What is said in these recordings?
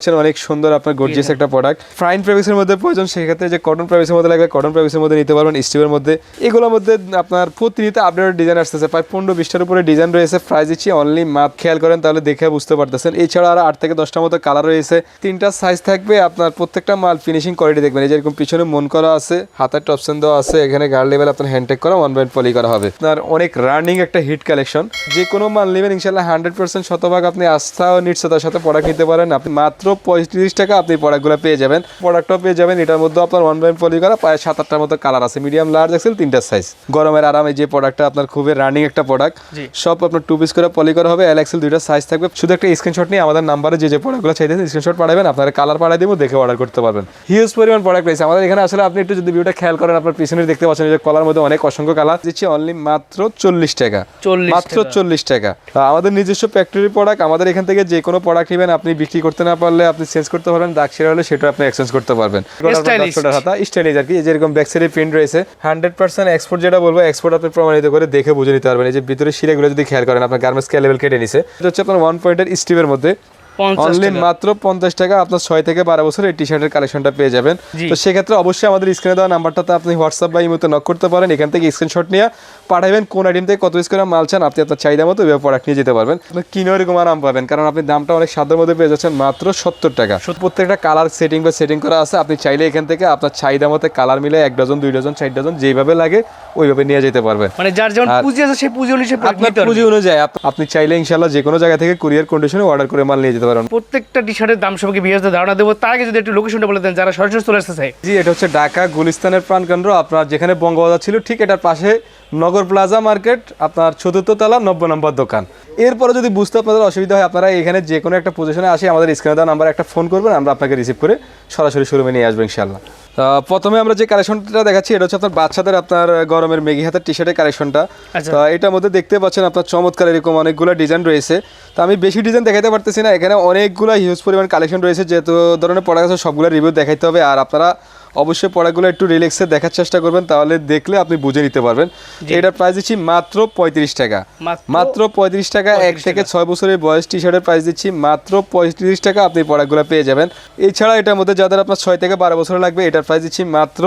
অনেক সুন্দর আপনার গর্জিয়াস একটা প্রোডাক্ট ফ্রাইন প্রাইসের মধ্যে প্রয়োজন সেক্ষেত্রে যে কটন প্রাইসের মধ্যে লাগবে কটন প্রাইসের মধ্যে নিতে পারবেন স্টিভের মধ্যে। এগুলোর মধ্যে আপনার প্রতিনিয়ত আপডেট ডিজাইন আসতেছে। প্রায় পনেরো বিশটার উপরে ডিজাইন রয়েছে প্রাইস দিচ্ছি অনলি মাপ। খেয়াল করেন তাহলে দেখে বুঝতে পারতেছেন। এছাড়া আর আট থেকে দশটার মতো কালার রয়েছে। তিনটা সাইজ থাকবে আপনার প্রত্যেকটা মাল ফিনিশিং কোয়ালিটি দেখবেন। এই যেরকম পিছনে মন করা আছে হাতের টপশন দেওয়া আছে এখানে গার্ড লেভেল আপনার হ্যান্ডটেক করা ওয়ান বাইন পলি করা হবে। আপনার অনেক রানিং একটা হিট কালেকশন যে কোনো মাল নেবেন ইনশাল্লাহ হান্ড্রেড পার্সেন্ট শতভাগ আপনি আস্থা ও নিশ্চয়তার সাথে প্রোডাক্ট নিতে পারেন। আপনি মাত্র পঁয়ত্রিশ টাকা আপনি প্রোডাক্টগুলো পেয়ে যাবেন। প্রোডাক্টও পেয়ে যাবেন এটার মধ্যে আপনার ওয়ান বাইন পলি করা প্রায় সাত আটটার মতো কালার আছে মিডিয়াম লার্জ এক্সেল তিনটা সাইজ গরমের আরামে যে প্রোডাক্টটা আপনার খুবই রানিং একটা প্রোডাক্ট সব আপনার টু পিস করে পলি করা হবে এল এক্সেল দুইটা সাইজ থাকবে। শুধু একটা স্ক্রিনশট নিয়ে আমাদের নাম্বারে যে যে প্রোডাক্টগুলো চাইতেছেন স্ক্রিনশট পাঠাবেন আপনারা কালার পাঠিয়ে দেবো দেখে অর্ডার করতে পারবেন। হিউজ পরিমাণ প্রোডাক্ট রয়েছে। আমাদের এখানে আসলে আপনি একটু যদি ভিউটা খেয়াল করেন আপনার পিছনে দেখতে পাচ্ছেন যে কলার মধ্যে অনেক অসংখ্য কালার দিচ্ছি অনলি মাত্র চল্লিশ টাকা। মাত্র চল্লিশ টাকা। আমাদের নিজস্ব ফ্যাক্টরি প্রোডাক্ট আমাদের এখান থেকে যে কোনো প্রোডাক্ট নেবেন আপনি বিক্রি করতে না পারলে আপনি চেঞ্জ করতে পারবেন দাগ সেরা হলে সেটা আপনি এক্সচেঞ্জ করতে পারবেন। হাতা স্টাইলিশ আর কি যেরকম ব্যাক সাইডে প্রিন্ট রয়েছে হান্ড্রেড পার্সেন্ট এক্সপোর্ট যেটা বলব এক্সপোর্ট আপনি প্রমাণিত করে দেখে বুঝে নিতে পারবেন। এই যে ভিতরে শিরাগুলো যদি খেয়াল করেন আপনার গার্মেন্টস লেভেল কেটে নিছে। এটা হচ্ছে আপনার ওয়ান পয়েন্টের স্টিভের মধ্যে অনলি। মাত্র পঞ্চাশ টাকা। আপনার ছয় থেকে বারো বছর এই টি শার্টের কালেকশনটা পেয়ে যাবেন। তো সেক্ষেত্রে অবশ্যই আমাদের স্ক্রিনে দেওয়া নাম্বারটাতে আপনি হোয়াটসঅ্যাপ বা ইমোতে নক করতে পারেন। এখান থেকে স্ক্রিনশট নিয়ে পাঠাবেন কোন আইটেম থেকে কত পিস করে মাল চান। আপনি আপনার চাহিদা মতো ওইভাবে প্রোডাক্ট নিয়ে যেতে পারবেন। কিনো এরকম আরাম পাবেন। কারণ আপনি দামটা অনেক সাধ্যের মধ্যে পেয়ে যাচ্ছেন মাত্র সত্তর টাকা। প্রত্যেকটা কালার সেটিং বা সেটিং করা আছে। আপনি চাইলে এখান থেকে আপনার চাহিদা মতো কালার মিলে এক ডজন দুই ডজন চার ডজন যেভাবে লাগে ওইভাবে নিয়ে যেতে পারবেন। মানে যার যেমন পুঁজি আছে সেই পুঁজি অনুযায়ী আপনার পুঁজি অনুযায়ী আপনি চাইলে ইনশাল্লাহ যে কোনো জায়গা থেকে কুরিয়ার কন্ডিশনে অর্ডার করে মাল নিয়ে যেতে পারেন। প্রত্যেকটা টি শার্টের দাম সম্পর্কে বিয়াসদের ধারণা দেবো। তার আগে যদি একটু লোকেশনটা বলে দেন যারা সরাসরি চলে আসতে চাই জি এটা হচ্ছে ঢাকা গুলিস্তানের প্রাণকেন্দ্র। আপনার যেখানে বঙ্গবাজার ছিল ঠিক এটার পাশে নগর প্লাজা মার্কেট আপনার চতুর্থ তলা নব্বই নম্বর দোকান। এরপরে যদি বুঝতে আপনাদের অসুবিধা হয় আপনারা এখানে যে কোনো একটা পজিশনে আসে আমাদের স্ক্রিনে দেওয়া নাম্বার একটা ফোন করবেন আমরা আপনাকে রিসিভ করে সরাসরি শোরুমে নিয়ে আসবেন ইনশাল্লাহ প্রথমে আমরা যে কালেকশনটা দেখাচ্ছি এটা হচ্ছে আপনার বাচ্চাদের আপনার গরমের মেঘি হাতের টি শার্টের কালেকশনটা। আচ্ছা। তো এটার মধ্যে দেখতে পাচ্ছেন আপনার চমৎকার এরকম অনেকগুলো ডিজাইন রয়েছে। তো আমি বেশি ডিজাইন দেখাতে পারতেছি না এখানে অনেকগুলো হিউজ পরিমাণ কালেকশন রয়েছে যেহেতু ধরনের পড়া গেছে সবগুলো রিভিউ দেখাইতে হবে। আর আপনারা অবশ্যই পড়াগুলো একটু রিল্যাক্সে দেখার চেষ্টা করবেন তাহলে দেখলে আপনি বুঝে নিতে পারবেন। এটার প্রাইস দিচ্ছি মাত্র পঁয়ত্রিশ টাকা। মাত্র পঁয়ত্রিশ টাকা এক থেকে ছয় বছরের বয়স টি শার্টের প্রাইস দিচ্ছি মাত্র পঁয়ত্রিশ টাকা আপনি পড়াগুলো পেয়ে যাবেন। এছাড়া এটার মধ্যে যাদের আপনার ছয় থেকে বারো বছর লাগবে এটার প্রাইস দিচ্ছি মাত্র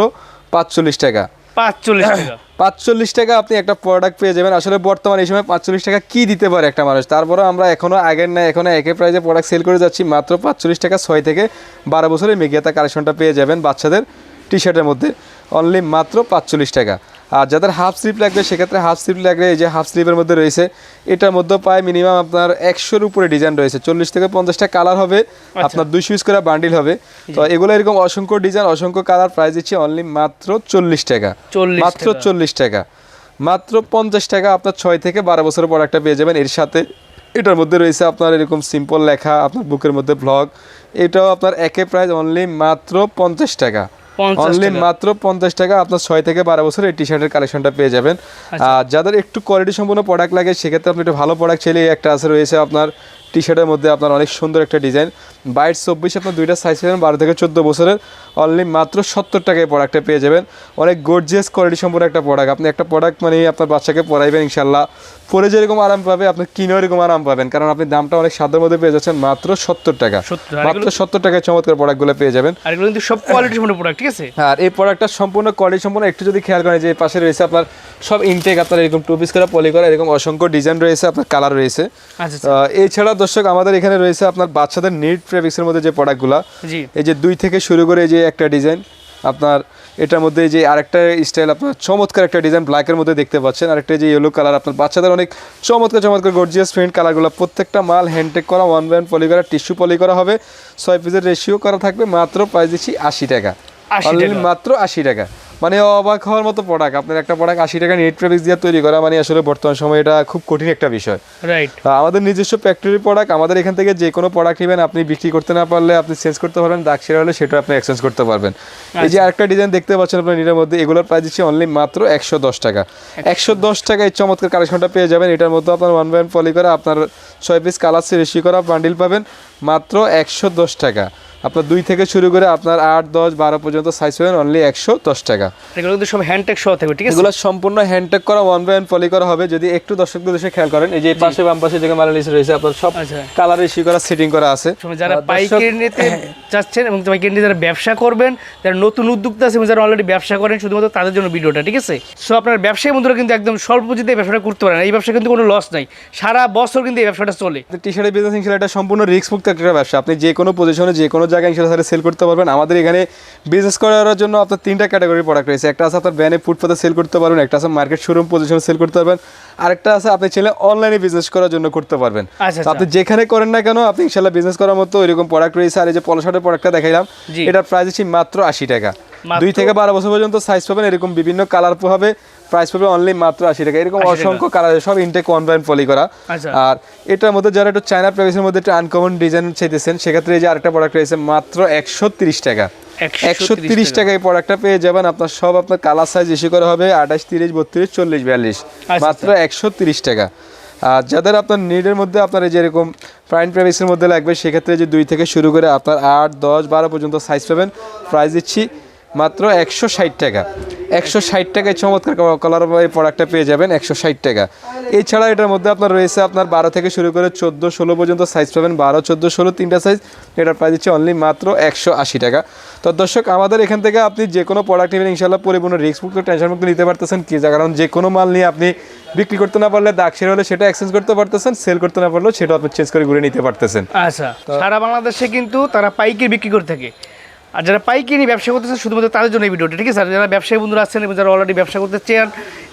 পাঁচচল্লিশ টাকা। পাঁচচল্লিশ টাকা। পাঁচচল্লিশ টাকা আপনি একটা প্রোডাক্ট পেয়ে যাবেন। আসলে বর্তমানে এই সময় পাঁচচল্লিশ টাকা কি দিতে পারে একটা মানুষ? তারপরে আমরা এখনও আগের না এখনও একে প্রাইজে প্রোডাক্ট সেল করে যাচ্ছি। মাত্র পাঁচচল্লিশ টাকা ছয় থেকে বারো বছরের মেঘিয়াতা কালেকশনটা পেয়ে যাবেন বাচ্চাদের টি শার্টের মধ্যে। অনলি মাত্র পাঁচচল্লিশ টাকা। আর যাদের হাফ স্লিপ লাগবে সেক্ষেত্রে হাফ স্লিপ লাগবে এই যে হাফ স্লিপের মধ্যে রয়েছে এটার মধ্যে প্রায় মিনিমাম আপনার একশোর উপরে ডিজাইন রয়েছে। চল্লিশ থেকে পঞ্চাশটা কালার হবে আপনার দুইশো ইউজ করে বান্ডিল হবে তো এগুলো এরকম অসংখ্য ডিজাইন অসংখ্য কালার প্রাইস দিচ্ছি অনলি মাত্র চল্লিশ টাকা। মাত্র চল্লিশ টাকা। মাত্র পঞ্চাশ টাকা আপনার ছয় থেকে বারো বছরের একটা পেয়ে যাবেন। এর সাথে এটার মধ্যে রয়েছে আপনার এরকম সিম্পল লেখা আপনার বুকের মধ্যে ব্লগ এটাও আপনার একে প্রাইস অনলি মাত্র পঞ্চাশ টাকা। 50 অনলি মাত্র পঞ্চাশ টাকা আপনার ছয় থেকে বারো বছর এই টি শার্টের কালেকশনটা পেয়ে যাবেন আচ্ছা। আর যাদের একটু কোয়ালিটি সম্পূর্ণ প্রোডাক্ট লাগে সেক্ষেত্রে আপনি একটু ভালো প্রোডাক্ট চাইলে একটা আছে রয়েছে আপনার টি শার্টের মধ্যে আপনার অনেক সুন্দর একটা ডিজাইন বাইশ চব্বিশ আপনার দুইটা সাইজ পাবেন বারো থেকে চোদ্দ বছরের। অনলি মাত্র সত্তর টাকায় প্রোডাক্টটা পেয়ে যাবেন। অনেক গর্জিয়াস কোয়ালিটি সম্পূর্ণ একটা প্রোডাক্ট আপনি একটা প্রোডাক্ট মানে আপনার বাচ্চাকে পরাইবেন ইনশাল্লাহ পরে যেরকম আরাম পাবে আপনি কিনেও এরকম আরাম পাবেন। কারণ আপনি দামটা অনেক সাধ্যের মধ্যে পেয়ে যাচ্ছেন মাত্র সত্তর টাকা। 70 মাত্র সত্তর টাকায় চমৎকার প্রোডাক্টগুলো পেয়ে যাবেন। আর এগুলো কিন্তু সব কোয়ালিটি সম্পূর্ণ প্রোডাক্ট ঠিক আছে? আর এই প্রোডাক্টটা সম্পূর্ণ কোয়ালিটি সম্পূর্ণ একটু যদি খেয়াল করেন যে এই পাশে রয়েছে আপনার সব ইনটেক আপনার এরকম টু পিস করা পলি করা এরকম অসংখ্য ডিজাইন রয়েছে আপনার কালার রয়েছে। আচ্ছা আচ্ছা। এছাড়া দর্শক আমাদের এখানে রয়েছে আপনার বাচ্চাদের নিট ফেব্রিক্সের মধ্যে যে প্রোডাক্টগুলো এই যে দুই থেকে শুরু করে এই যে একটা ডিজাইন আপনার এটার মধ্যে যে আরেকটা স্টাইল আপনার চমৎকার একটা ডিজাইন ব্ল্যাকের মধ্যে দেখতে পাচ্ছেন। আরেকটা যে ইয়েলো কালার আপনার বাচ্চাদের অনেক চমৎকার চমৎকার গর্জিয়াস প্রিন্ট কালারগুলো প্রত্যেকটা মাল হ্যান্ডটেক করা ওয়ান বাই পলি করা টিস্যু পলি করা হবে। ছয় পিসের রেশিও করা থাকবে মাত্র প্রাইস দিচ্ছি আশি টাকা 80 Only টাকা। মাত্র আশি টাকা। মানে অবাক হওয়ার মতো প্রোডাক্ট আপনার একটা প্রোডাক্ট আশি টাকা নেট প্রেফিক্স দিয়ে তৈরি করা মানে আসলে বর্তমান সময় এটা খুব কঠিন একটা বিষয়। রাইট আমাদের নিজস্ব ফ্যাক্টরি প্রোডাক্ট আমাদের এখান থেকে যে কোনো প্রোডাক্ট নেবেন আপনি বিক্রি করতে না পারলে আপনি চেঞ্জ করতে পারবেন দাগ সেরা হলে সেটা আপনি এক্সচেঞ্জ করতে পারবেন। এই যে আরেকটা ডিজাইন দেখতে পাচ্ছেন আপনার নিটের মধ্যে এগুলোর প্রাইস দিচ্ছি অনলি মাত্র একশো দশ টাকা। একশো দশ টাকা এই চমৎকার কালেকশনটা পেয়ে যাবেন। এটার মধ্যে আপনার ওয়ান বাই পলি করা আপনার ছয় পিস কালার রেশি করা বান্ডিল পাবেন মাত্র একশো দশ টাকা। আপনার দুই থেকে শুরু করে আপনার আট দশ বারো পর্যন্ত সাইজ হবে অনলি একশো দশ টাকা। এগুলো কিন্তু সব হ্যান্ডটেক সহ থাকবে ঠিক আছে? এগুলো সম্পূর্ণ হ্যান্ডটেক করা ওয়ান বাই ওয়ান পলি করা হবে। যদি একটু দর্শকদের দেশে খেয়াল করেন এই যে পাশে বাম পাশে যে মালালিস রয়েছে আপনার সব আচ্ছা। কালার ইস্যু করা সেটিং করা আছে। যারা পাইকারি নিতে চাচ্ছেন এবং নিতে যারা ব্যবসা করবেন, যারা নতুন উদ্যোক্তা আছে এবং যারা অলরেডি ব্যবসা করেন, শুধুমাত্র তাদের জন্য ভিডিওটা, ঠিক আছে? সো আপনার ব্যবসায়ী বন্ধুরা কিন্তু একদম স্বল্প পুঁজিতে ব্যবসাটা করতে পারেন এই ব্যবসা কিন্তু কোনো লস নাই। সারা বছর কিন্তু এই ব্যবসাটা চলে। টি শার্টের বিজনেস ইনশাল্লাহ এটা সম্পূর্ণ রিস্ক মুক্ত একটা ব্যবসা। আপনি যে কোনো পজিশনে যে কোনো জায়গায় ইনশাল্লাহ সেল করতে পারবেন। আমাদের এখানে বিজনেস করার জন্য আপনার তিনটা ক্যাটাগরি প্রোডাক্ট রয়েছে। একটা আছে আপনার ব্যানে ফুটপাতে সেল করতে পারবেন, একটা আছে মার্কেট শোরুম পজিশনে সেল করতে পারবেন। আরেকটা আছে আপনি ছেলে অনলাইনে বিজনেস করার জন্য করতে পারবেন। আচ্ছা, আপনি যেখানে করেন না কেন আপনি ইনশাল্লাহ বিজনেস করার মতো এরকম প্রোডাক্ট রয়েছে আর এই যে পলো শার্টের প্রোডাক্টটা দেখাইলাম এটার প্রাইস হচ্ছে মাত্র আশি টাকা। দুই থেকে বারো বছর পর্যন্ত সাইজ পাবেন এরকম বিভিন্ন কালার হবে। প্রাইস পাবে অনলি মাত্র আশি টাকা। এরকম অসংখ্য কালার সব ইনটেক ওয়ান বাই পলি করা। আচ্ছা। আর এটার মধ্যে যারা একটু চায়না প্রাইসের মধ্যে একটু আনকমন ডিজাইন চাইতেছেন সেক্ষেত্রে এই যে আরেকটা প্রোডাক্ট রয়েছে মাত্র একশো তিরিশ টাকা। একশো তিরিশ টাকা। এই প্রোডাক্টটা পেয়ে যাবেন। আপনার সব আপনার কালার সাইজ ইস্যু করা হবে আঠাশ তিরিশ বত্রিশ চল্লিশ বিয়াল্লিশ। আচ্ছা, মাত্র একশো তিরিশ টাকা। আর যাদের আপনার নিডের মধ্যে আপনার এই যেরকম প্রাইম প্রাইসের মধ্যে লাগবে সেক্ষেত্রে যে দুই থেকে শুরু করে আপনার আট দশ বারো পর্যন্ত সাইজ পাবেন। প্রাইস দিচ্ছি মাত্র একশো ষাট টাকা। একশো ষাট টাকায় চমৎকার কালার এই প্রোডাক্টটা পেয়ে যাবেন একশো ষাট টাকা। এছাড়া এটার মধ্যে আপনার রয়েছে আপনার বারো থেকে শুরু করে চোদ্দ ষোলো পর্যন্ত সাইজ পাবেন। বারো চোদ্দ ষোলো তিনটা সাইজ এটার প্রাইস দিচ্ছে অনলি মাত্র একশো আশি টাকা। তো দর্শক আমাদের এখান থেকে আপনি যে কোনো প্রোডাক্ট নেবেন ইনশাল্লাহ পরিপূর্ণ রিস্ক মুক্ত টেনশন মুক্ত নিতে পারতেছেন। কি যা কারণ যে কোনো মাল নিয়ে আপনি বিক্রি করতে না পারলে দাগ সেরে হলে সেটা এক্সচেঞ্জ করতে পারতেছেন সেল করতে না পারলেও সেটা আপনি চেঞ্জ করে ঘুরে নিতে পারতেছেন। আচ্ছা সারা বাংলাদেশে কিন্তু তারা পাইকারি বিক্রি করে থাকে। আর যারা পাইকারি ব্যবসা করতেছে শুধুমাত্র তাদের জন্য এই ভিডিওটা ঠিক আছে? যারা ব্যবসায়ী বন্ধুরা আছেন এবং যারা অলরেডি ব্যবসা করতে চান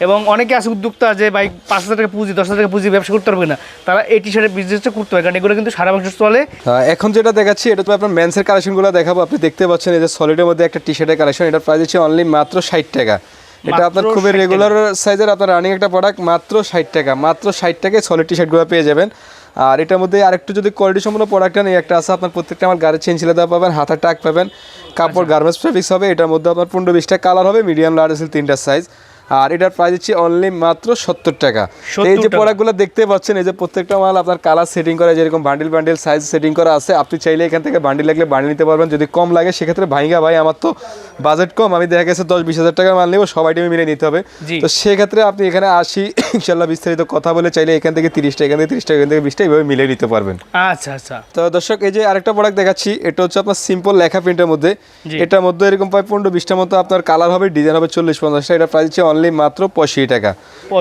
এবং অনেকে আছে উদ্যোক্তা যে ভাই পাঁচ হাজার টাকা পুঁজি দশ হাজার টাকা পুঁজি ব্যবসা করতে পারবে না তারা এই টি শার্টের বিজনেসটা করতে পারে কারণ এগুলো কিন্তু সারা বাংলাদেশ চলে। এখন যেটা দেখাচ্ছি এটা তো আপনার মেন্সের কালেকশনগুলো দেখাবো। আপনি দেখতে পাচ্ছেন এই যে সলিডের মধ্যে একটা টি শার্টের কালেকশন এটার প্রাইস হচ্ছে অনলি মাত্র ষাট টাকা। এটা আপনার খুবই রেগুলার সাইজের আপনার রানিং একটা প্রোডাক্ট মাত্র ষাট টাকা। মাত্র ষাট টাকায় সলিড টি শার্টগুলো পেয়ে যাবেন। আর এটার মধ্যে আরেকটু যদি কোয়ালিটি সম্পূর্ণ প্রোডাক্ট নেই একটা আছে আপনার প্রত্যেকটা আমার গাড়ি চেঞ্জ ছেলে দেওয়া পাবেন হাতার টাক পাবেন কাপড় গার্মেন্টস ফেব্রিক্স হবে এটার মধ্যে আপনার পনেরো বিশটা কালার হবে মিডিয়াম লার্জ আছে তিনটা সাইজ আর এটার প্রাইস হচ্ছে অনলি মাত্র সত্তর টাকা। এই যে প্রোডাক্টগুলো দেখতে পাচ্ছেন এই যে প্রত্যেকটা মাল আপনার কালার সেটিং করা যেরকম বান্ডিল বান্ডিল সাইজ সেটিং করা আছে আপনি চাইলে এখান থেকে বান্ডিল লাগলে বান্ডিল নিতে পারবেন। যদি কম লাগে সেক্ষেত্রে ভাইঙ্গা ভাই আমার তো বাজেট কম আমি দেখা গেছে দশ বিশ হাজার টাকার মাল নেব সব আইটেমে মিলে নিতে হবে। তো সেক্ষেত্রে আপনি এখানে আসি ইনশাল্লাহ বিস্তারিত কথা বলে চাইলে এখান থেকে তিরিশটা এখান থেকে তিরিশটা এখান থেকে বিশটা এইভাবে মিলে নিতে পারবেন। আচ্ছা আচ্ছা। তো দর্শক এই যে আরেকটা প্রোডাক্ট দেখাচ্ছি এটা হচ্ছে আপনার সিম্পল লেখা প্রিন্টের মধ্যে। এটার মধ্যে এরকম প্রায় পনেরো বিশটার মতো আপনার কালার হবে ডিজাইন হবে চল্লিশ পঞ্চাশটা এটা প্রাইস হচ্ছে অনলি মাত্র পঁয়ষট্টি টাকা।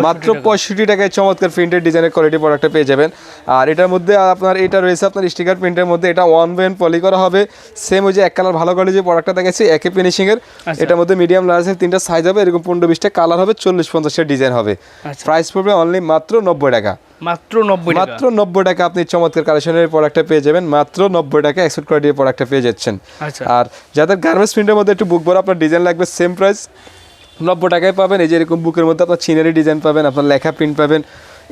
মাত্র পঁয়ষট্টি টাকায় চমৎকার প্রিন্টের ডিজাইনের কোয়ালিটি প্রোডাক্টটা পেয়ে যাবেন। আর এটার মধ্যে আপনার এটা রয়েছে আপনার স্টিকার প্রিন্টের মধ্যে এটা ওয়ান ওয়েন পলি করা হবে। সেম ওই যে এক কালার ভালো কোয়ালিটি যে প্রোডাক্টটা দেখাচ্ছি একই ফিনিশিংয়ের আচ্ছা। এটার মধ্যে মিডিয়াম লার্জের তিনটা সাইজ হবে এরকম পনেরো বিশটা কালার হবে চল্লিশ পঞ্চাশের ডিজাইন হবে। আচ্ছা। প্রাইস পড়বে অনলি মাত্র নব্বই টাকা। মাত্র নব্বই টাকা। মাত্র নব্বই টাকা আপনি চমৎকার কালেকশনের প্রোডাক্টটা পেয়ে যাবেন। মাত্র নব্বই টাকা এক্সপোর্ট কোয়ালিটির প্রোডাক্টটা পেয়ে যাচ্ছেন। আচ্ছা। আর যাদের গার্মেন্টস প্রিন্টের মধ্যে একটু বুক বড় আপনার ডিজাইন লাগবে সেম প্রাইস নব্বই টাকায় পাবেন, এই যে এরকম বুকের মধ্যে আপনার চিনারি ডিজাইন পাবেন, আপনার লেখা প্রিন্ট পাবেন।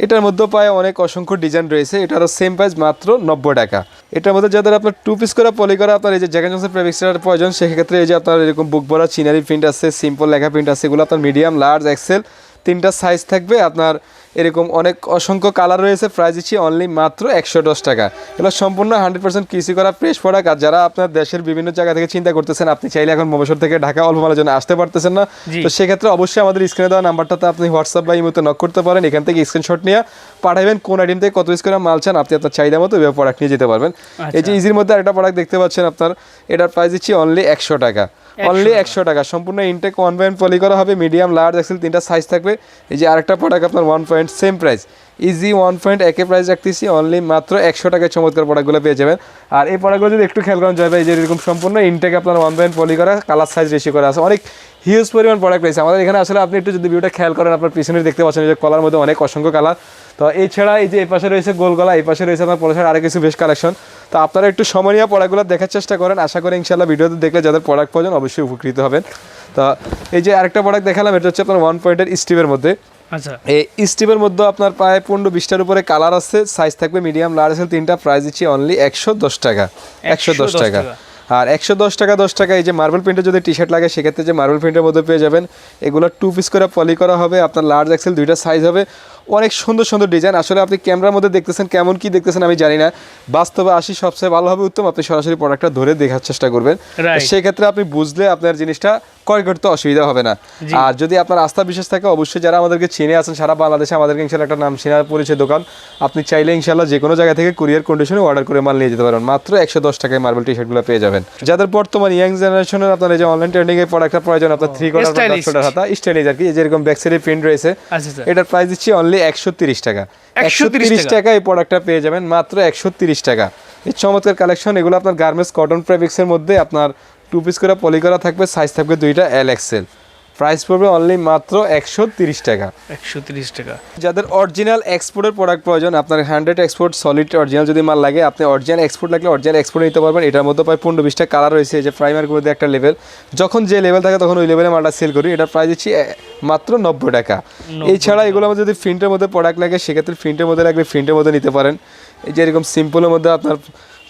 এটার মধ্যেও পায় অনেক অসংখ্য ডিজাইন রয়েছে। এটারও সেম প্রাইস মাত্র নব্বই টাকা। এটার মধ্যে যাদের আপনার টু পিস করা পলি করা, আপনার এই যে জ্যাকেট জনসের প্রেমিক্সার প্রয়োজন, সেক্ষেত্রে এই যে আপনার এরকম বুক ভরা চিনারি প্রিন্ট আছে সিম্পল লেখা প্রিন্ট আছে, এগুলো আপনার মিডিয়াম লার্জ এক্সেল তিনটা সাইজ থাকবে। আপনার এরকম অনেক অসংখ্য কালার রয়েছে। প্রাইস দিচ্ছি অনলি মাত্র একশো দশ টাকা। এগুলো সম্পূর্ণ হান্ড্রেড পার্সেন্ট কৃষি করা ফ্রেশ প্রোডাক্ট আর যারা আপনার দেশের বিভিন্ন জায়গা থেকে চিন্তা করতেছেন আপনি চাইলে এখন মবসর থেকে ঢাকা অল্প মালের জন্য আসতে পারতেছেন না। তো সেক্ষেত্রে অবশ্যই আমাদের স্ক্রিনে দেওয়া নাম্বারটাতে আপনি হোয়াটসঅ্যাপ বা ইমোতে নক করতে পারেন। এখান থেকে স্ক্রিনশট নিয়ে পাঠাবেন কোন আইটেম থেকে কত পিস করে মাল চান। আপনি আপনার চাহিদা মতো এভাবে প্রোডাক্ট নিয়ে যেতে পারবেন। এই যে ইজির মধ্যে একটা প্রোডাক্ট দেখতে পাচ্ছেন আপনার। এটার প্রাইস দিচ্ছি অনলি একশো টাকা। অনলি একশো টাকা। সম্পূর্ণ ইনটেক ওয়ান পয়েন্ট পলি করা হবে মিডিয়াম লার্জ এক্সেল তিনটা সাইজ থাকবে। এই যে আরেকটা প্রোডাক্ট আপনার one point same price easy one point একে প্রাইস রাখতেছি অনলি মাত্র একশো টাকায় চমৎকার প্রোডাক্টগুলো পেয়ে যাবেন। আর এই প্রোডাক্টগুলো যদি একটু খেয়াল করেন যাবে এই যে এরকম সম্পূর্ণ ইনটেক আপনার ওয়ান পয়েন্ট পলি করা কালার সাইজ রেশি করা আছে। অনেক হিউজ পরিমাণ প্রোডাক্ট রয়েছে। আমাদের এখানে আসলে আপনি একটু যদি ভিউটা খেয়াল করেন আপনার পিছনে দেখতে পাচ্ছেন যে কলার মধ্যে অনেক অসংখ্য কালার তো এছাড়া এই যে এই পাশে রয়েছে গোলগলা এই পাশে রয়েছে আপনার পলাশের আরও কিছু বেশ কালেকশন তো আপনারা একটু সময় নিয়ে প্রোডাক্টগুলো দেখার চেষ্টা করেন। আশা করি ইনশাল্লাহ ভিডিওতে দেখলে যাদের প্রোডাক্ট প্রয়োজন অবশ্যই উপকৃত হবেন। তো এই যে আরেকটা প্রোডাক্ট দেখালাম এটা হচ্ছে আপনার ওয়ান পয়েন্টের স্টিভের মধ্যে। আচ্ছা। এই স্টিভের মধ্যে আপনার প্রায় পনেরো বিশটার উপরে কালার আছে সাইজ থাকবে মিডিয়াম লার্জ আছে তিনটা প্রাইস দিচ্ছি অনলি একশো দশ টাকা। একশো দশ টাকা। টাকা। আর একশো দশ টাকা দশ টাকা এই যে মার্বেল প্রিন্টের যদি টি শার্ট লাগে সেক্ষেত্রে যে মার্বেল প্রিন্টের মধ্যে পেয়ে যাবেন এগুলো টু পিস করে পলি করা হবে আপনার লার্জ এক্সেল দুইটা সাইজ হবে। অনেক সুন্দর সুন্দর ডিজাইন আসলে আপনি ক্যামেরার মধ্যে দেখতেছেন কেমন কি দেখতেছেন আমি জানি না। বাস্তবে আসি সবচেয়ে ভালো হবে উত্তম। আপনি সরাসরি প্রোডাক্টটা ধরে দেখার চেষ্টা করবেন. সেক্ষেত্রে আপনি বুঝলে আপনার জিনিসটা ক্রয় করতে অসুবিধা হবে না। আর যদি আপনার আস্থা বিশ্বাস থাকে অবশ্যই যারা আমাদেরকে চিনে আছেন সারা বাংলাদেশে আমাদেরকে ইনশাল্লাহ একটা নাম চিনার পরিচয় দোকান আপনি চাইলে ইনশাল্লাহ যে কোনো জায়গা থেকে কুরিয়ার কন্ডিশনে অর্ডার করে মাল নিয়ে যেতে পারেন। মাত্র একশো দশ টাকায় মার্বেল টি শার্টগুলো পেয়ে যাবেন। যাদের বর্তমান ইয়াং জেনারেশনের আপনার এই যে অনলাইন ট্রেন্ডিং এর প্রোডাক্টটা প্রয়োজন আপনার থ্রি. ছোটার হাতা স্টাইলিশ আর কি এই যেরকম ব্যাক সাইডে প্রিন্ট রয়েছে আচ্ছা আচ্ছা। এটার প্রাইস দিচ্ছি অনলি একশো তিরিশ টাকা। একশো 130 তিরিশ টাকা? এই প্রোডাক্টটা পেয়ে যাবেন মাত্র একশো তিরিশ টাকা। এই চমৎকার কালেকশন এগুলো আপনার গার্মেন্টস কটন ফেব্রিক্সের মধ্যে আপনার টু পিস করে পলি করা থাকবে সাইজ থাকবে দুইটা এল এক্সেল প্রাইস পড়বে অনলি মাত্র একশো তিরিশ টাকা। একশো তিরিশ টাকা। যাদের অরিজিনাল এক্সপোর্টের প্রোডাক্ট প্রয়োজন আপনার হান্ড্রেড এক্সপোর্ট সলিড অরিজিনাল যদি মাল লাগে আপনি অরিজিনাল এক্সপোর্ট লাগলে অরিজিনাল এক্সপোর্ট নিতে পারবেন। এটার মধ্যে প্রায় পনেরো বিশটা কালার রয়েছে যে প্রাইমার মধ্যে একটা লেভেল যখন যে লেভেল থাকে তখন ওই লেভেলে মালটা সেল করি। এটার প্রাইস দিচ্ছি মাত্র নব্বই টাকা। এছাড়া এগুলো আমাদের যদি প্রিন্টের মধ্যে প্রোডাক্ট লাগে সেক্ষেত্রে প্রিন্টের মধ্যে লাগলে প্রিন্টের মধ্যে নিতে পারেন। এই যে এরকম সিম্পলের মধ্যে আপনার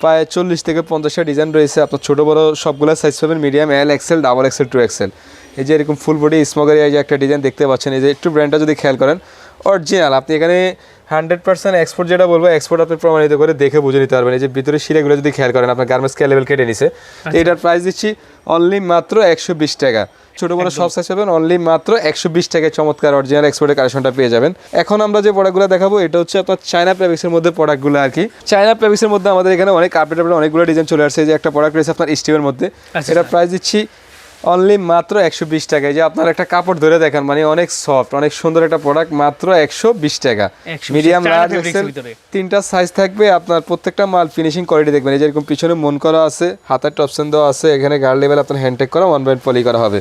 প্রায় চল্লিশ থেকে পঞ্চাশটা ডিজাইন রয়েছে। আপনার ছোটো, বড়ো সবগুলো সাইজ পাবেন। Medium L XL double XL two XL এই যে এরকম ফুল বডি স্মগারি এই যে একটা ডিজাইন দেখতে পাচ্ছেন, এই যে একটু ব্র্যান্ডটা যদি খেয়াল করেন অরিজিনাল আপনি এখানে হান্ড্রেড পার্সেন্ট এক্সপোর্ট যেটা বলব এক্সপোর্ট আপনি প্রমাণিত করে দেখে বুঝে নিতে পারবেন। এই যে ভিতরে শিরাগুলো যদি খেয়াল করেন আপনার গার্মেন্টস কে লেভেল কেটে নিছে। তো এটার প্রাইস দিচ্ছি অনলি মাত্র একশো বিশ টাকা। ছোট বড় সব সাইজ পাবেন অনলি মাত্র একশো বিশ টাকায় চমৎকার অরিজিনাল এক্সপোর্টের কালেকশনটা পেয়ে যাবেন। এখন আমরা যে প্রোডাক্টগুলো দেখাবো এটা হচ্ছে আপনার চায়না প্রেভিক্সের মধ্যে প্রোডাক্টগুলো আর কি। চায়না প্রেভিক্সের মধ্যে আমাদের এখানে অনেক আপডেট অনেকগুলো ডিজাইন চলে আসছে। এই যে একটা প্রোডাক্ট রয়েছে আপনার স্টিভের মধ্যে। আচ্ছা, এটা প্রাইস দিচ্ছি অনলি মাত্র একশো বিশ টাকায়। যে আপনার একটা কাপড় ধরে দেখেন মানে অনেক সফট অনেক সুন্দর একটা প্রোডাক্ট মাত্র একশো বিশ টাকা। মিডিয়াম লার্জ তিনটা সাইজ থাকবে আপনার প্রত্যেকটা মাল ফিনিশিং কোয়ালিটি দেখবেন। এই যেরকম পিছনে মন করা আছে হাতের টপশন দেওয়া আছে এখানে গার্ড লেভেল আপনার হ্যান্ডটেক করা ওয়ান বাইন পলি করা হবে।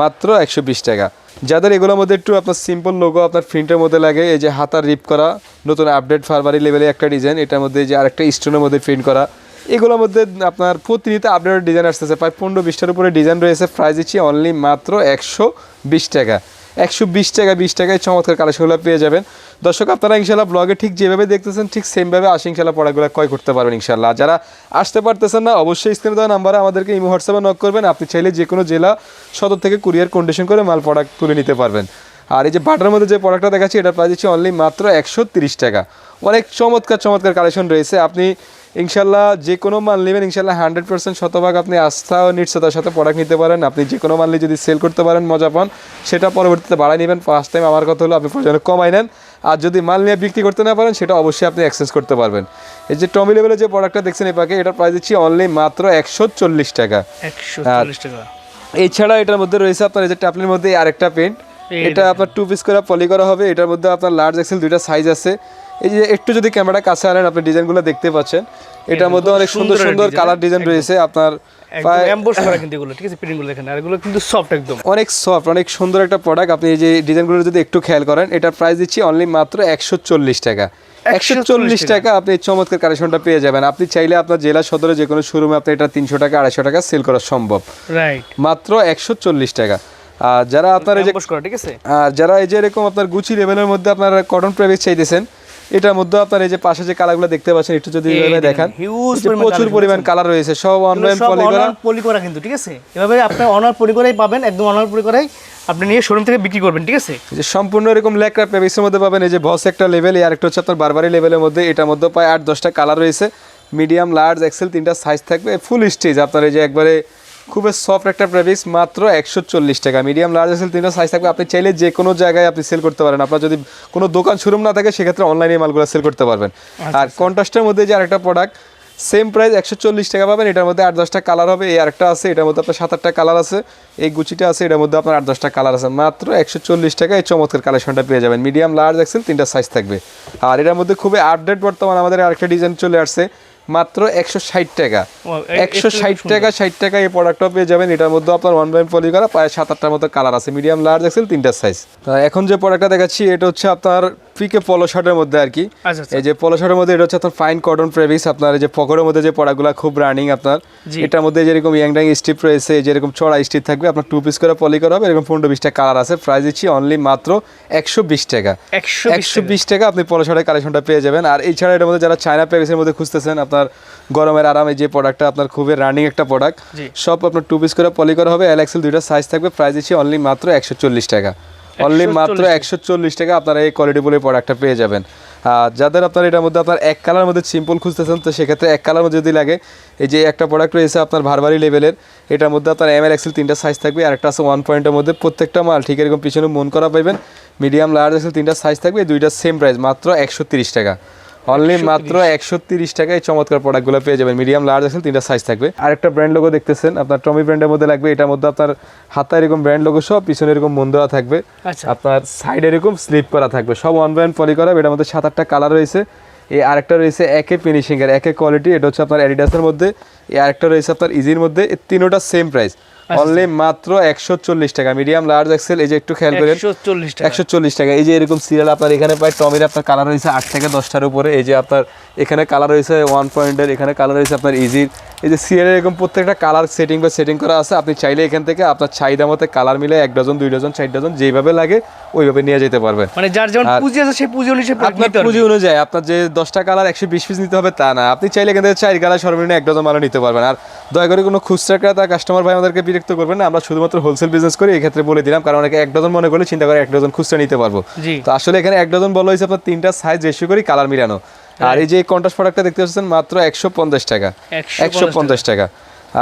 মাত্র একশো বিশ টাকা। যাদের এগুলোর মধ্যে একটু আপনার সিম্পল লোগো আপনার প্রিন্টের মধ্যে লাগে এই যে হাতার রিপ করা নতুন আপডেট ফারবারি লেভেলে একটা ডিজাইন এটার মধ্যে যে আরেকটা স্টোনের মধ্যে প্রিন্ট করা এগুলোর মধ্যে আপনার প্রতিনিয়ত আপডেট ডিজাইন আসতেছে। প্রায় পনেরো বিশটার উপরে ডিজাইন রয়েছে। প্রাইস দিচ্ছি অনলি মাত্র একশো বিশ টাকা। একশো বিশ টাকা, বিশ টাকায় চমৎকার কালেকশনগুলো পেয়ে যাবেন। দর্শক, আপনারা ইনশাল্লাহ ব্লগে ঠিক যেভাবে দেখতেছেন, ঠিক সেমভাবে আসে ইনশাল্লাহ পড়াগুলো ক্রয় করতে পারবেন ইনশাল্লাহ যারা আসতে পারতেছেন না, অবশ্যই স্ক্রিনে দেওয়া নাম্বারে আমাদেরকে ইমো, হোয়াটসঅ্যাপে নক করবেন। আপনি চাইলে যে কোনো জেলা, সদর থেকে কুরিয়ার কন্ডিশন করে মাল প্রোডাক্ট তুলে নিতে পারবেন। আর এই যে বাটার মধ্যে যে প্রোডাক্টটা দেখাচ্ছি, এটা প্রাইস দিচ্ছি অনলি মাত্র একশো টাকা। অনেক চমৎকার চমৎকার কালেকশন রয়েছে। আপনি ইনশাল্লাহ যে কোনো মাল নেবেন ইনশাল্লাহ হান্ড্রেড পার্সেন্ট শতভাগ আপনি আস্থা ও নিশ্চয়তার সাথে প্রোডাক্ট নিতে পারেন। আপনি যে কোনো মাল নিয়ে যদি সেল করতে পারেন মজা পান সেটা পরবর্তীতে বাড়াই নেবেন। ফার্স্ট টাইম আমার কথা হলো আপনি প্রয়োজনে কমাই নেন। আর যদি মাল নিয়ে বিক্রি করতে না পারেন সেটা অবশ্যই আপনি এক্সচেঞ্জ করতে পারবেন। এই যে টমি লেভেলের যে প্রোডাক্টটা দেখছেন এই পাকে এটার প্রাইস দিচ্ছি অনলি মাত্র একশো চল্লিশ টাকা। একশো টাকা। এছাড়া এটার মধ্যে রয়েছে আপনার এই যে ট্যাপলের মধ্যে আরেকটা পেন্ট এটা আপনার টু পিস করে পলি করা হবে। এটার মধ্যে আপনার লার্জ এক্সেল দুইটা সাইজ আছে। এই যে একটু যদি ক্যামেরা কাছে আনেন আপনি ডিজাইনগুলো দেখতে পাচ্ছেন। এটার মধ্যে অনেক সুন্দর সুন্দর কালার ডিজাইন রয়েছে। আপনার এমবোস করা কিন্তু এগুলো ঠিক আছে? প্রিন্টগুলো দেখেন। আর এগুলো কিন্তু সফট একদম। অনেক সফট অনেক সুন্দর একটা প্রোডাক্ট আপনি এই যে ডিজাইনগুলো যদি একটু খেয়াল করেন এটার প্রাইস দিচ্ছি অনলি মাত্র একশো চল্লিশ টাকা। একশো চল্লিশ টাকা আপনি চমৎকার কালেকশনটা পেয়ে যাবেন। আপনি চাইলে আপনার জেলা সদরে যে কোনো শোরুমে আপনি এটা তিনশো টাকা আড়াইশো টাকা সেল করা সম্ভব। রাইট মাত্র একশো চল্লিশ টাকা। আর যারা আপনার এই যে ঠিক আছে? আর যারা এই যে এরকম আপনার গুচি লেভেলের মধ্যে আপনার কটন প্রেমিক চাইতেছেন এটার মধ্যে আপনার এই যে পাশে যে কালারগুলো দেখতে পাচ্ছেন একটু যদি এই এইভাবে দেখেন, প্রচুর পরিমাণ কালার রয়েছে সব অনলাইন পলি করা কিন্তু ঠিক আছে? এভাবে আপনি অনার পলি করাই পাবেন একদম অনার পলি করাই আপনি নিয়ে শোরুম থেকে বিক্রি করবেন ঠিক আছে? এই যে সম্পূর্ণ এরকম লেকরা প্রেমিক্সের মধ্যে পাবেন এই যে বস একটা লেভেল আর একটা হচ্ছে আপনার বারবারি লেভেলের মধ্যে এটার মধ্যে প্রায় আট দশটা কালার রয়েছে। মিডিয়াম লার্জ এক্সেল তিনটা সাইজ থাকবে ফুল স্টেজ আপনার এই যে একবারে খুবই সফট একটা প্রেমিক্স মাত্র একশো চল্লিশ টাকা। মিডিয়াম লার্জ এক্সেল তিনটা সাইজ থাকবে। আপনি চাইলে যে কোনো জায়গায় আপনি সেল করতে পারেন। আপনার যদি কোনো দোকান শোরুম না থাকে সেক্ষেত্রে অনলাইনে মালগুলো সেল করতে পারবেন। আর কন্ট্রাস্টের মধ্যে যে আরেকটা প্রোডাক্ট সেম প্রাইস একশো চল্লিশ টাকা পাবেন। এটার মধ্যে আট দশটা কালার হবে। এই আরেকটা আছে। এটার মধ্যে আপনার সাত আটটা কালার আছে। এই গুচিটা আছে। এটার মধ্যে আপনার আট দশটা কালার আছে। মাত্র একশো চল্লিশ টাকা এই চমৎকার কালেকশনটা পেয়ে যাবেন। মিডিয়াম লার্জ এক্সেল তিনটা সাইজ থাকবে। আর এটার মধ্যে খুবই আপডেট বর্তমান আমাদের আরেকটা ডিজাইন চলে আসছে। মাত্র একশো ষাট টাকা। একশো ষাট টাকা ষাট টাকা এই প্রোডাক্টটা পেয়ে যাবেন। এটার মধ্যে আপনার ওয়ান বাই পলি করা প্রায় সাত আটটার মতো কালার আছে। মিডিয়াম লার্জ এক্সেল তিনটা সাইজ এখন যে প্রোডাক্টটা দেখাচ্ছি এটা হচ্ছে আপনার পিকে পলো শার্টের মধ্যে আর কি। আচ্ছা আচ্ছা। এই যে পলো শার্টের মধ্যে এটা হচ্ছে আপনার ফাইন কটন প্রেভিস আপনার যে পকেটের মধ্যে যে পড়াগুলো খুব রানিং আপনার। এটার মধ্যে যেরকম ইয়াংডাং স্টিপ রয়েছে যেরকম চড়া স্টিপ থাকবে আপনার টু পিস করে পলি করা হবে। এরকম পনেরো বিশটা কালার আছে। প্রাইস দিচ্ছি অনলি মাত্র একশো বিশ টাকা। একশো একশো বিশ টাকা আপনি পলো শার্টের কালেকশনটা পেয়ে যাবেন। আর এছাড়া এটার মধ্যে যারা চায়না প্যারিসের মধ্যে খুঁজতেছেন আপনার গরমের আরামে যে প্রোডাক্টটা আপনার খুবই রানিং একটা প্রোডাক্ট সব আপনার টু পিস করে পলি করা হবে এল এক্সেল দুইটা সাইজ থাকবে প্রাইস দিচ্ছি অনলি মাত্র একশো চল্লিশ টাকা। অনলি মাত্র একশো চল্লিশ টাকা আপনারা এই কোয়ালিটি বলে প্রোডাক্টটা পেয়ে যাবেন। আর যাদের আপনার এটার মধ্যে আপনার এক কালার মধ্যে সিম্পল খুঁজতেছেন তো সেক্ষেত্রে এক কালার মধ্যে যদি লাগে এই যে একটা প্রোডাক্ট রয়েছে আপনার ভারবারি লেভেলের এটার মধ্যে আপনার এম এল এক্সেল তিনটা সাইজ থাকবে আর একটা আছে ওয়ান পয়েন্টের মধ্যে প্রত্যেকটা মাল ঠিক এরকম পিছনে মন করা পাইবেন। মিডিয়াম লার্জ এক্সেল তিনটা সাইজ থাকবে দুইটা সেম প্রাইস মাত্র একশো তিরিশ টাকা। অনলি মাত্র একশো তিরিশ টাকায় চমৎকার প্রোডাক্টগুলো পেয়ে যাবেন। মিডিয়াম লার্জ আছে তিনটা সাইজ থাকবে। আরেকটা ব্র্যান্ড লোগো দেখতেছেন। আপনার টমি ব্র্যান্ডের মধ্যে লাগবে। এটার মধ্যে আপনার হাতা এরকম ব্র্যান্ড লোগো সব পিছনে এরকম মন দেওয়া থাকবে। আচ্ছা। আপনার সাইডে এরকম স্লিপ করা থাকবে। সব ওয়ান ব্র্যান্ড পলি করা এটার মধ্যে সাত আটটা কালার রয়েছে। এই আরেকটা রয়েছে একে ফিনিশিং এর। একে কোয়ালিটি এটা হচ্ছে আপনার অ্যাডিডাসের মধ্যে। এই আরেকটা রয়েছে আপনার ইজির মধ্যে। এই তিনোটা সেম প্রাইস অনলি মাত্র একশো চল্লিশ টাকা মিডিয়াম লার্জ এক্সেল এই যে একটু খেয়াল করেন একশো চল্লিশ টাকা। একশো চল্লিশ টাকা। এই যে এরকম সিরিয়াল আপনার এখানে প্রায় টমির আপনার কালার রয়েছে আট থেকে দশটার উপরে। এই যে আপনার এখানে কালার রয়েছে ওয়ান পয়েন্টের এখানে কালার রয়েছে আপনার ইজির এই যে সিরিয়াল এরকম প্রত্যেকটা কালার সেটিং বা সেটিং করা আছে আপনি চাইলে এখান থেকে আপনার চাহিদা মতো কালার মিলে এক ডজন দুই ডজন চার ডজন যেভাবে লাগে ওইভাবে নিয়ে যেতে পারবেন মানে যার যেমন পুঁজি আছে সেই পুঁজি অনুযায়ী আপনার পুঁজি অনুযায়ী আপনার যে দশটা কালার একশো বিশ পিস নিতে হবে তা না। আপনি চাইলে এখান থেকে চার কালার সর্বনিম্ন এক ডজন মালও নিতে পারবেন। আর দয়া করে কোনো খুচরা ক্রেতা কাস্টমার ভাই আমাদেরকে বিরক্ত করবেন না। আমরা শুধুমাত্র হোলসেল বিজনেস করি এই ক্ষেত্রে বলে দিলাম কারণ অনেকে এক ডজন মনে করলে চিন্তা করে এক ডজন খুচরা নিতে পারব। তো আসলে এখানে এক ডজন বলা হয়েছে আপনার তিনটা সাইজ রেশিও করি কালার মিলানো। আর এই যে কন্ট্রাস্ট প্রোডাক্টটা দেখতে পাচ্ছেন মাত্র একশো পঞ্চাশ টাকা। একশো পঞ্চাশ টাকা।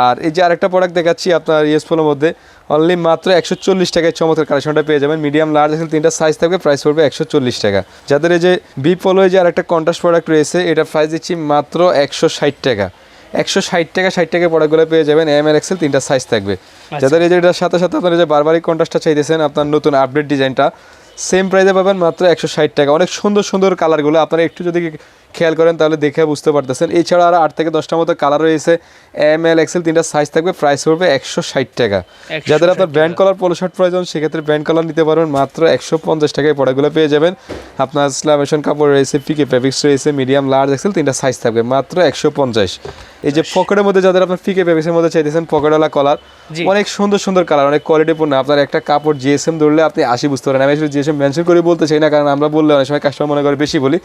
আর এই যে আরেকটা প্রোডাক্ট দেখাচ্ছি আপনার ইয়েস ফোনের মধ্যে অনলি মাত্র একশো চল্লিশ টাকায় চমৎকার কালেকশনটা পেয়ে যাবেন। মিডিয়াম লার্জ এক্সেল তিনটা সাইজ থাকবে প্রাইস পড়বে একশো চল্লিশ টাকা। যাদের এই যে বি পোলোয় যে আরেকটা কন্ট্রাস্ট প্রোডাক্ট রয়েছে এটা প্রাইস দিচ্ছি মাত্র একশো ষাট টাকা। একশো ষাট টাকা ষাট টাকা প্রোডাক্টগুলো পেয়ে যাবেন। এম এল এক্সেল তিনটা সাইজ থাকবে। যাদের এই যে এটার সাথে সাথে আপনার যে বারবারই কন্ট্রাস্টটা চাইতেছেন আপনার নতুন আপডেট ডিজাইনটা সেম প্রাইসে পাবেন মাত্র একশো ষাট টাকা। অনেক সুন্দর সুন্দর কালারগুলো আপনারা একটু যদি খেয়াল করেন তাহলে দেখে বুঝতে পারতেছেন। এছাড়া আরও আট থেকে দশটার মতো কালার রয়েছে। এম এল এক্সেল তিনটা সাইজ থাকবে প্রাইস পড়বে একশো ষাট টাকা। যাদের আপনার ব্র্যান্ড কালার পোলো শার্ট প্রয়োজন সেক্ষেত্রে ব্র্যান্ড কালার নিতে পারবেন মাত্র একশো পঞ্চাশ টাকায়। প্রোডাক্টগুলো পেয়ে যাবেন। আপনার স্লামেশন কাপড় রয়েছে পিকে ফেব্রিক্স রয়েছে মিডিয়াম লার্জ এক্সেল তিনটা সাইজ থাকবে মাত্র একশো পঞ্চাশ। এই যে পকেটের মধ্যে যাদের আপনার ফিকে ফেব্রিক্সের মধ্যে চাইতেছেন পকেটওয়ালা কলার। অনেক সুন্দর সুন্দর কালার অনেক কোয়ালিটিপূর্ণ আপনার একটা কাপড় জিএসএম ধরলে আপনি আশি বুঝতে পারেন। আমি আসলে জিএসএম মেনশন করে বলতে চাই না কারণ আমরা বললে অনেক সময় কাস্টমার মনে করে বেশি বলি।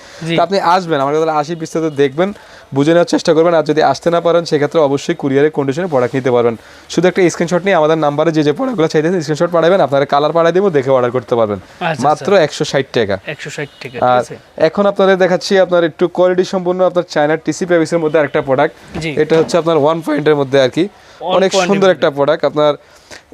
আপনি আসবেন আমার কাছে আশি বিস্তারিত দেখবেন বুঝে নেওয়ার চেষ্টা করবেন আর যদি আসতে না পারেন সেক্ষেত্রে অবশ্যই কুরিয়ারের কন্ডিশনে প্রোডাক্ট নিতে পারবেন। শুধু একটা স্ক্রিনশট নিয়ে আমাদের নাম্বারে যে যে প্রোডাক্টগুলো চাইতেছেন স্ক্রিনশট পাঠাবেন আপনারা কালার পাঠিয়ে দেবো দেখে অর্ডার করতে পারবেন। আচ্ছা, মাত্র একশো ষাট টাকা। একশো ষাট টাকা আর এখন আপনাদের দেখাচ্ছি আপনার একটু কোয়ালিটি সম্পূর্ণ আপনার চায়নার টিসি প্যাভিসের মধ্যে একটা প্রোডাক্ট এটা হচ্ছে আপনার ওয়ান পয়েন্টের মধ্যে আর কি। অনেক সুন্দর একটা প্রোডাক্ট আপনার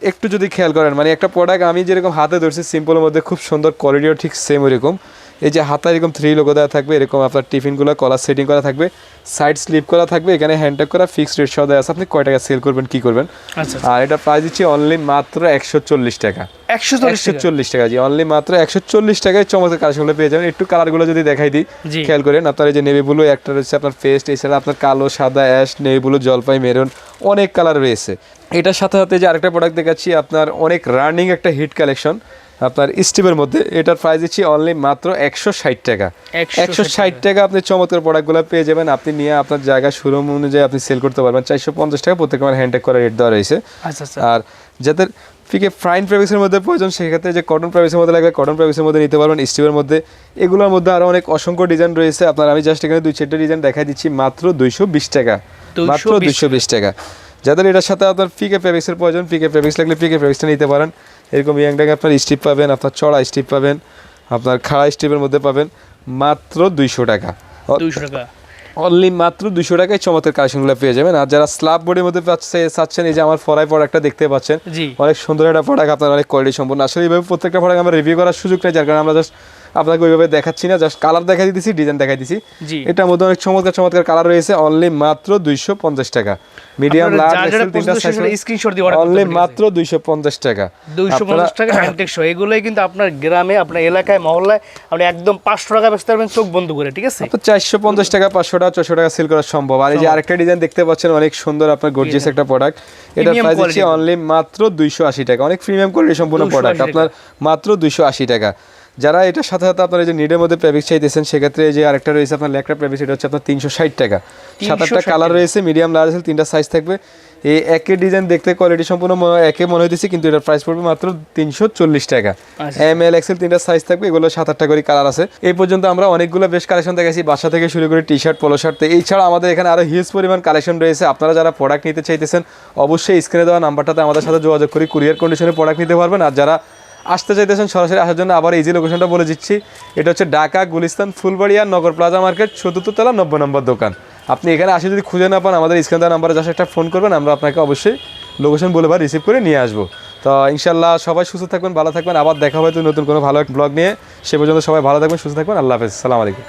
একটু যদি খেয়াল করেন মানে একটা প্রোডাক্ট আমি যেরকম হাতে ধরছি সিম্পলের মধ্যে খুব সুন্দর কোয়ালিটিও ঠিক সেম এরকম এই যে হাতা এরকম থ্রি লোগো দেওয়া থাকবে এরকম আপনার টিফিনগুলো কলার সেটিং করা থাকবে সাইড স্লিপ করা থাকবে এখানে হ্যান্ডটেক করা ফিক্সড রেট সহ দেওয়া আছে আপনি কয় টাকা সেল করবেন কি করবেন? আচ্ছা আর এটা প্রাইস দিচ্ছি অনলি মাত্র একশো চল্লিশ টাকা। একশো চল্লিশ টাকা? জি অনলি মাত্র একশো চল্লিশ টাকায় চমৎকার কালেকশনগুলো পেয়ে যাবেন। একটু কালারগুলো যদি দেখাই দিই খেয়াল করেন আপনার এই যে নেভি ব্লু একটা রয়েছে আপনার ফেস্ট এছাড়া আপনার কালো সাদা অ্যাশ নেভি ব্লু জলপাই মেরুন অনেক কালার রয়েছে। এটার সাথে সাথে যে আরেকটা প্রোডাক্ট দেখাচ্ছি আপনার অনেক রানিং একটা হিট কালেকশন আপনার স্টিভের মধ্যে। এটার প্রাইস দিচ্ছি অনলি মাত্র একশো ষাট টাকা। একশো ষাট টাকা। আপনি চমৎকার প্রোডাক্টগুলো পেয়ে যাবেন। আপনি নিয়ে আপনার জায়গা শোরুম অনুযায়ী আপনি সেল করতে পারবেন। চারশো পঞ্চাশ টাকা প্রত্যেক আমার হ্যান্ডটেক করা রেট দেওয়া রয়েছে। আচ্ছা আচ্ছা। আর যাদের ফিকে ফ্রাইন প্রাইভেসের মধ্যে প্রয়োজন সেক্ষেত্রে যে কটন প্রাইভেসের মধ্যে লাগবে কটন প্রাইভেসের মধ্যে নিতে পারবেন স্টিভের মধ্যে। এগুলোর মধ্যে আরও অনেক অসংখ্য ডিজাইন রয়েছে। আপনার আমি জাস্ট এখানে দুই চারটে ডিজাইন দেখাই দিচ্ছি মাত্র দুইশো বিশ টাকা। মাত্র দুইশো বিশ টাকা। যাদের এটার সাথে আপনার পিকে প্রেভিক্সের প্রয়োজন পিকে প্রেভিক্স লাগলে পিকে প্রেভিক্সটা নিতে পারেন। এরকম ইয়াংটাকে আপনার স্টিপ পাবেন আপনার চড়া স্টিপ পাবেন আপনার খাড়া স্টিপের মধ্যে পাবেন মাত্র দুইশো টাকা। দুইশো টাকা। অনলি মাত্র দুশো টাকায় চমৎকার কালেকশনগুলো পেয়ে যাবেন। আর যারা স্ল্যাব বোর্ডের মধ্যে চাচ্ছেন এই যে আমার ফরাই প্রোডাক্টটা দেখতে পাচ্ছেন অনেক সুন্দর একটা প্রোডাক্ট আপনার অনেক কোয়ালিটি সম্পূর্ণ আসলে এইভাবে প্রত্যেকটা প্রোডাক্ট আমরা রিভিউ করার সুযোগ নেই যার কারণে আমরা জাস্ট আপনাকে ওইভাবে দেখাচ্ছি না জাস্ট কালার দেখাই দিতেছি ডিজাইন দেখাই দিছি জি। এটার মধ্যে অনেক চমৎকার চমৎকার কালার রয়েছে অনলি মাত্র দুইশো পঞ্চাশ টাকা। মিডিয়াম লার্জ তিনটা সাইজ স্ক্রিনশট দিয়ে অনলি মাত্র দুইশো পঞ্চাশ টাকা। দুইশো পঞ্চাশ টাকা হ্যান্ডটেক শো এগুলোই কিন্তু আপনার গ্রামে আপনার এলাকায় মহল্লায় আপনি একদম পাঁচশো টাকা বেচতে পারবেন চোখ বন্ধ করে ঠিক আছে? তো চারশো পঞ্চাশ টাকা পাঁচশো টাকা ছশো টাকা সেল করা সম্ভব। আর এই যে আরেকটা ডিজাইন দেখতে পাচ্ছেন অনেক সুন্দর আপনার গর্জিয়াস একটা প্রোডাক্ট এটা প্রাইস হচ্ছে অনলি মাত্র দুইশো আশি টাকা। অনেক প্রিমিয়াম কোয়ালিটি সম্পূর্ণ প্রোডাক্ট আপনার মাত্র দুইশো আশি টাকা। যারা এটার সাথে সাথে আপনার এই যে নিডের মধ্যে প্রেভিক্স চাইতেছেন সেক্ষেত্রে এই যে আরেকটা রয়েছে আপনার ল্যাকটা প্রেভিক্স এটা হচ্ছে আপনার তিনশো ষাট টাকা। সাত আটটা কালার রয়েছে মিডিয়াম লার্জ তিনটা সাইজ থাকবে। এই একের ডিজাইন দেখতে কোয়ালিটি সম্পূর্ণ একে মনে হইতেছে কিন্তু এটার প্রাইস পড়বে মাত্র তিনশো চল্লিশ টাকা। এম এল এক্সেল তিনটা সাইজ থাকবে এগুলো সাত আটটা করে কালার আছে। এই পর্যন্ত আমরা অনেকগুলো বেশ কালেকশন দেখাইছি বাসা থেকে শুরু করে টি শার্ট পোলো শার্ট এছাড়া আমাদের এখানে আরও হিউজ পরিমাণ কালেকশন রয়েছে। আপনারা যারা প্রোডাক্ট নিতে চাইতেছেন অবশ্যই স্ক্রিনে দেওয়া নাম্বারটাতে আমাদের সাথে যোগাযোগ করে কুরিয়ার কন্ডিশনে প্রোডাক্ট নিতে পারবেন। আর যারা আসতে চাইতেছেন সরাসরি আসার জন্য আবার এই যে লোকেশনটা বলে দিচ্ছি, এটা হচ্ছে ঢাকা, গুলিস্তান, ফুলবাড়িয়া, নগর প্লাজা মার্কেট, চতুর্থ তলা, নব্বই নম্বর দোকান। আপনি এখানে আসে যদি খুঁজে না পান, আমাদের স্ক্যান নাম্বারে জাস্ট একটা ফোন করবেন, আমরা আপনাকে অবশ্যই লোকেশন বলে বা রিসিভ করে নিয়ে আসব। তো ইনশাল্লাহ সবাই সুস্থ থাকবেন, ভালো থাকবেন, আবার দেখা হবে নতুন কোনো ভালো ব্লগ নিয়ে। সে পর্যন্ত সবাই ভালো থাকবেন, সুস্থ থাকবেন, আল্লাহ হাফেজ, সালাম আলাইকুম।